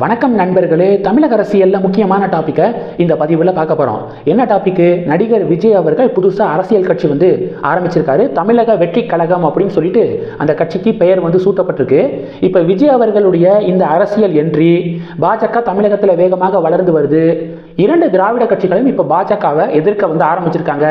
வணக்கம் நண்பர்களே தமிழக அரசியலில் முக்கியமான டாப்பிக்கை இந்த பதிவில் பார்க்க போகிறோம் என்ன டாப்பிக்கு நடிகர் விஜய் அவர்கள் புதுசாக அரசியல் கட்சி வந்து ஆரம்பிச்சிருக்காரு. தமிழக வெற்றி கழகம் அப்படின்னு சொல்லிட்டு அந்த கட்சிக்கு பெயர் வந்து சூட்டப்பட்டிருக்கு. இப்போ விஜய் அவர்களுடைய இந்த அரசியல் என்றி பாஜக தமிழகத்தில் வேகமாக வளர்ந்து வருது. இரண்டு திராவிட கட்சிகளும் இப்போ பாஜகவை எதிர்க்க வந்து ஆரம்பிச்சிருக்காங்க.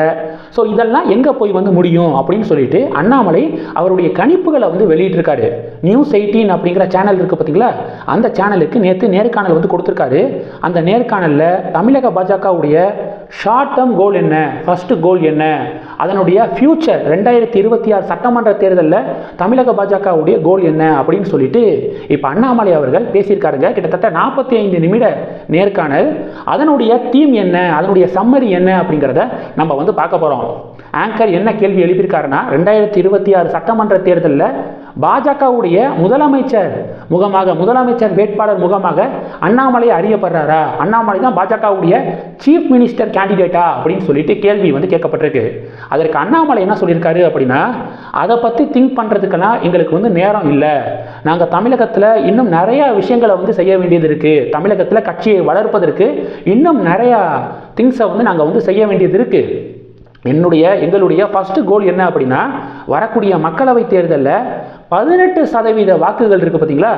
ஸோ இதெல்லாம் எங்கே போய் வந்து முடியும் அப்படின்னு சொல்லிட்டு அண்ணாமலை அவருடைய கணிப்புகளை வந்து வெளியிட்டிருக்காரு. நியூஸ் எயிட்டீன் அப்படிங்கிற சேனல் இருக்குது பார்த்தீங்களா அந்த சேனலுக்கு நேற்று நேர்காணல் வந்து கொடுத்துருக்காரு. அந்த நேர்காணலில் தமிழக பாஜகவுடைய ஷார்ட் டேர்ம் கோல் என்ன? ஃபஸ்ட்டு கோல் என்ன? அதனுடைய ஃபியூச்சர் ரெண்டாயிரத்தி இருபத்தி ஆறு சட்டமன்ற தேர்தலில் தமிழக பாஜகவுடைய கோல் என்ன அப்படின்னு சொல்லிட்டு இப்போ அண்ணாமலை அவர்கள் பேசியிருக்காருங்க. கிட்டத்தட்ட நாற்பத்தி ஐந்து நிமிட நேர்காணல். அதனுடைய தீம் என்ன? அதனுடைய சம்மரி என்ன அப்படிங்கிறத நம்ம வந்து பார்க்க போகிறோம் ஆங்கர் என்ன கேள்வி எழுப்பியிருக்காருன்னா ரெண்டாயிரத்தி இருபத்தி ஆறு சட்டமன்ற தேர்தலில் பாஜகவுடைய முதலமைச்சர் முகமாக முதலமைச்சர் வேட்பாளர் முகமாக அண்ணாமலை அறியப்படுறாரா? அண்ணாமலை தான் பாஜகவுடைய சீஃப் மினிஸ்டர் கேண்டிடேட்டா அப்படின்னு சொல்லிட்டு கேள்வி வந்து கேட்கப்பட்டிருக்கு. அதற்கு அண்ணாமலை என்ன சொல்லியிருக்காரு அப்படின்னா அதை பற்றி திங்க் பண்ணுறதுக்கெல்லாம் எங்களுக்கு வந்து நேரம் இல்லை. நாங்கள் தமிழகத்தில் இன்னும் நிறையா விஷயங்களை வந்து செய்ய வேண்டியது இருக்குது தமிழகத்தில் கட்சியை வளர்ப்பதற்கு இன்னும் நிறையா திங்ஸை வந்து நாங்கள் வந்து செய்ய வேண்டியது இருக்குது என்னுடைய எங்களுடைய ஃபஸ்ட்டு கோல் என்ன அப்படின்னா வரக்கூடிய மக்களவை தேர்தலில் பதினெட்டு சதவீத வாக்குகள் இருக்குது பார்த்தீங்களா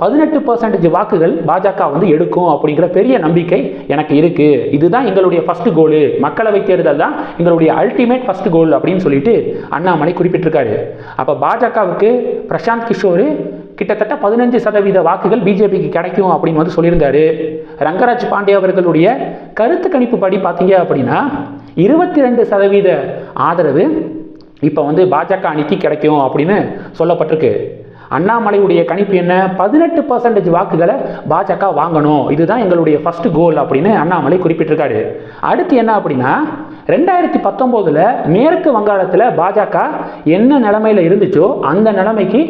பதினெட்டு பர்சன்டேஜ் வாக்குகள் பாஜக வந்து எடுக்கும் அப்படிங்கிற பெரிய நம்பிக்கை எனக்கு இருக்குது இதுதான் எங்களுடைய ஃபஸ்ட்டு கோலு மக்களவை தேர்தல் தான் எங்களுடைய அல்டிமேட் ஃபஸ்ட்டு கோல் அப்படின்னு சொல்லிட்டு அண்ணாமலை குறிப்பிட்டிருக்காரு. அப்போ பாஜகவுக்கு பிரசாந்த் கிஷோர் கிட்டத்தட்ட பதினஞ்சு சதவீத வாக்குகள் பிஜேபிக்கு கிடைக்கும் அப்படின்னு வந்து சொல்லியிருந்தாரு. ரங்கராஜ் பாண்டே அவர்களுடைய கருத்து கணிப்பு படி பார்த்தீங்க அப்படின்னா இருபத்தி ரெண்டு சதவீத ஆதரவு இப்போ வந்து பாஜக அணிக்கு கிடைக்கும் அப்படின்னு சொல்லப்பட்டிருக்கு. அண்ணாமலையுடைய கணிப்பு என்ன? பதினெட்டு பர்சன்டேஜ் வாக்குகளை பாஜக வாங்கணும். இதுதான் எங்களுடைய ஃபர்ஸ்ட் கோல் அப்படின்னு அண்ணாமலை குறிப்பிட்டிருக்காரு. அடுத்து என்ன அப்படின்னா ரெண்டாயிரத்தி பத்தொம்போதில் மேற்கு வங்காளத்தில் பாஜக என்ன நிலைமையில் இருந்துச்சோ அந்த நிலைமைக்கு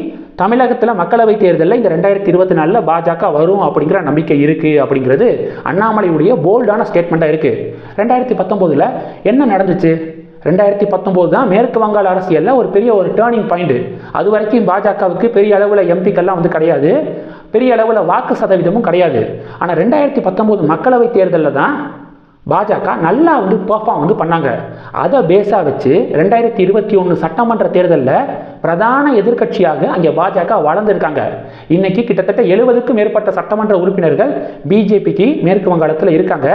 தமிழகத்தில் மக்களவை தேர்தலில் இந்த ரெண்டாயிரத்தி இருபத்தி நாலில் பாஜக வரும் அப்படிங்கிற நம்பிக்கை இருக்குது அப்படிங்கிறது அண்ணாமலையுடைய போல்டான ஸ்டேட்மெண்ட்டாக இருக்குது ரெண்டாயிரத்தி பத்தொம்போதில் என்ன நடந்துச்சு? ரெண்டாயிரத்தி பத்தொம்போது தான் மேற்கு வங்காள அரசியலில் ஒரு பெரிய ஒரு டேர்னிங் பாயிண்ட்டு அது வரைக்கும் பாஜகவுக்கு பெரிய அளவில் எம்பிக்கெல்லாம் வந்து கிடையாது. பெரிய அளவில் வாக்கு சதவீதமும் கிடையாது. ஆனால் ரெண்டாயிரத்தி பத்தொம்போது மக்களவை தேர்தலில் தான் பாஜக நல்லா வந்து பெர்ஃபார்ம் வந்து பண்ணாங்க. அதை பேஸாக வச்சு ரெண்டாயிரத்தி இருபத்தி ஒன்று சட்டமன்ற தேர்தலில் பிரதான எதிர்க்கட்சியாக அங்கே பாஜக வளர்ந்துருக்காங்க. இன்னைக்கு கிட்டத்தட்ட எழுபதுக்கும் மேற்பட்ட சட்டமன்ற உறுப்பினர்கள் பிஜேபிக்கு மேற்கு வங்காளத்தில் இருக்காங்க.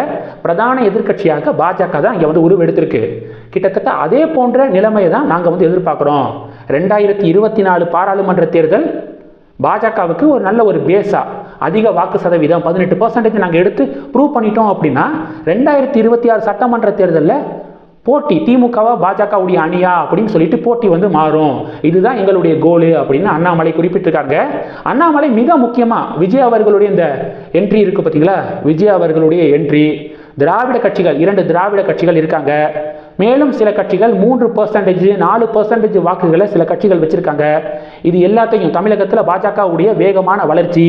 பிரதான எதிர்க்கட்சியாக பாஜக தான் இங்கே வந்து உருவெடுத்திருக்கு. கிட்டத்தட்ட அதே போன்ற நிலைமையை தான் நாங்கள் வந்து எதிர்பார்க்குறோம். ரெண்டாயிரத்தி இருபத்தி நாலு பாராளுமன்ற தேர்தல் பாஜகவுக்கு ஒரு நல்ல ஒரு பேஸாக அதிக வாக்கு சதவீதம் பதினெட்டு பர்சன்டேஜ் நாங்கள் எடுத்து ப்ரூவ் பண்ணிட்டோம் அப்படின்னா ரெண்டாயிரத்தி இருபத்தி ஆறு சட்டமன்ற தேர்தலில் போட்டி திமுகவா பாஜகவுடைய அணியா அப்படின்னு சொல்லிட்டு போட்டி வந்து மாறும். இதுதான் எங்களுடைய கோலு அப்படின்னு அண்ணாமலை குறிப்பிட்டிருக்காங்க. அண்ணாமலை மிக முக்கியமாக விஜய் அவர்களுடைய இந்த என்ட்ரி இருக்குது பார்த்தீங்களா விஜய் அவர்களுடைய என்ட்ரி திராவிட கட்சிகள் இரண்டு திராவிட கட்சிகள் இருக்காங்க. மேலும் சில கட்சிகள் மூன்று பர்சன்டேஜ் நாலு பர்சன்டேஜ் வாக்குகளை சில கட்சிகள் வச்சிருக்காங்க. இது எல்லாத்தையும் தமிழகத்தில் பாஜகவுடைய வேகமான வளர்ச்சி.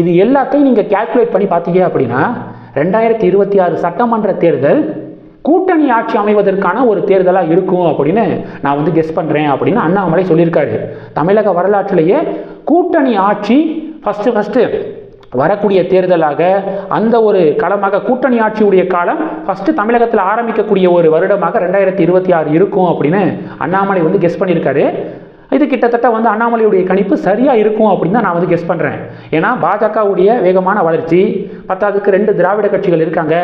இது எல்லாத்தையும் நீங்கள் கால்குலேட் பண்ணி பார்த்தீங்க அப்படின்னா ரெண்டாயிரத்தி இருபத்தி ஆறு சட்டமன்ற தேர்தல் கூட்டணி ஆட்சி அமைவதற்கான ஒரு தேர்தலாக இருக்கும் அப்படின்னு நான் வந்து கெஸ் பண்ணுறேன் அப்படின்னு அண்ணாமலை சொல்லியிருக்காரு. தமிழக வரலாற்றிலேயே கூட்டணி ஆட்சி ஃபஸ்ட்டு ஃபஸ்ட்டு வரக்கூடிய தேர்தலாக அந்த ஒரு களமாக கூட்டணி ஆட்சியுடைய காலம் ஃபஸ்ட்டு தமிழகத்தில் ஆரம்பிக்கக்கூடிய ஒரு வருடமாக ரெண்டாயிரத்தி இருபத்தி ஆறு இருக்கும் அப்படின்னு அண்ணாமலை வந்து கெஸ் பண்ணியிருக்காரு. இது கிட்டத்தட்ட வந்து அண்ணாமலையுடைய கணிப்பு சரியாக இருக்கும் அப்படின்னு தான் நான் வந்து கெஸ் பண்ணுறேன் ஏன்னா பாஜகவுடைய வேகமான வளர்ச்சி பத்தாவதுக்கு ரெண்டு திராவிட கட்சிகள் இருக்காங்க.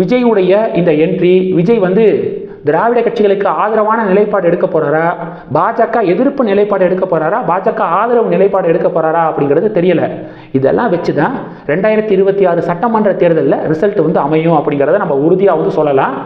விஜய் உடைய இந்த என்ட்ரி விஜய் வந்து திராவிட கட்சிகளுக்கு ஆதரவான நிலைப்பாடு எடுக்க போறாரா? பாஜக எதிர்ப்பு நிலைப்பாடு எடுக்க போறாரா? பாஜக ஆதரவு நிலைப்பாடு எடுக்க போறாரா அப்படிங்கிறது தெரியல. இதெல்லாம் வச்சு தான் ரெண்டாயிரத்தி இருபத்தி ஆறு சட்டமன்ற தேர்தலில் ரிசல்ட் வந்து அமையும் அப்படிங்கிறத நம்ம உறுதியாக வந்து சொல்லலாம்.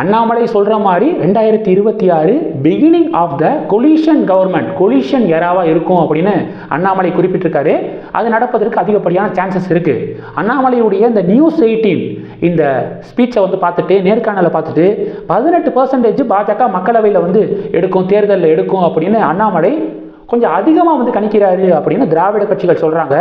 அண்ணாமலை சொல்கிற மாதிரி ரெண்டாயிரத்தி இருபத்தி ஆறு beginning of the coalition government coalition எராவாக இருக்கும் அப்படின்னு அண்ணாமலை குறிப்பிட்டிருக்காரு. அது நடப்பதற்கு அதிகப்படியான சான்சஸ் இருக்குது அண்ணாமலையுடைய இந்த நியூஸ் எயிட்டீன் இந்த ஸ்பீச்சை வந்து பார்த்துட்டு நேர்காணலை பார்த்துட்டு பதினெட்டு பர்சன்டேஜ் பாஜக மக்களவையில் வந்து எடுக்கும் தேர்தலில் எடுக்கும் அப்படின்னு அண்ணாமலை கொஞ்சம் அதிகமாக வந்து கணிக்கிறாரு அப்படின்னு திராவிட கட்சிகள் சொல்கிறாங்க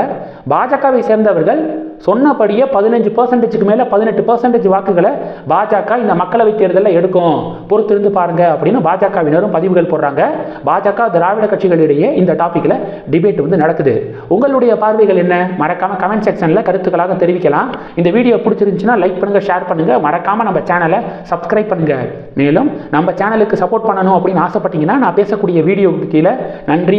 பாஜகவை சேர்ந்தவர்கள் சொன்னபடியே பதினஞ்சு பர்சன்டேஜுக்கு மேலே பதினெட்டு பர்சன்டேஜ் வாக்குகளை பாஜக இந்த மக்களவை தேர்தலில் எடுக்கும். பொறுத்திருந்து பாருங்க அப்படின்னு பாஜகவினரும் பதிவுகள் போடுறாங்க. பாஜக திராவிட கட்சிகளிடையே இந்த டாப்பிக்கில் டிபேட் வந்து நடக்குது. உங்களுடைய பார்வைகள் என்ன? மறக்காமல் கமெண்ட் செக்ஷனில் கருத்துக்களாக தெரிவிக்கலாம். இந்த வீடியோ பிடிச்சிருந்துச்சுன்னா லைக் பண்ணுங்கள் ஷேர் பண்ணுங்கள் மறக்காமல் நம்ம சேனலை சப்ஸ்கிரைப் பண்ணுங்கள் மேலும் நம்ம சேனலுக்கு சப்போர்ட் பண்ணணும் அப்படின்னு ஆசைப்பட்டீங்கன்னா நான் பேசக்கூடிய வீடியோவுக்கு கீழே நன்றி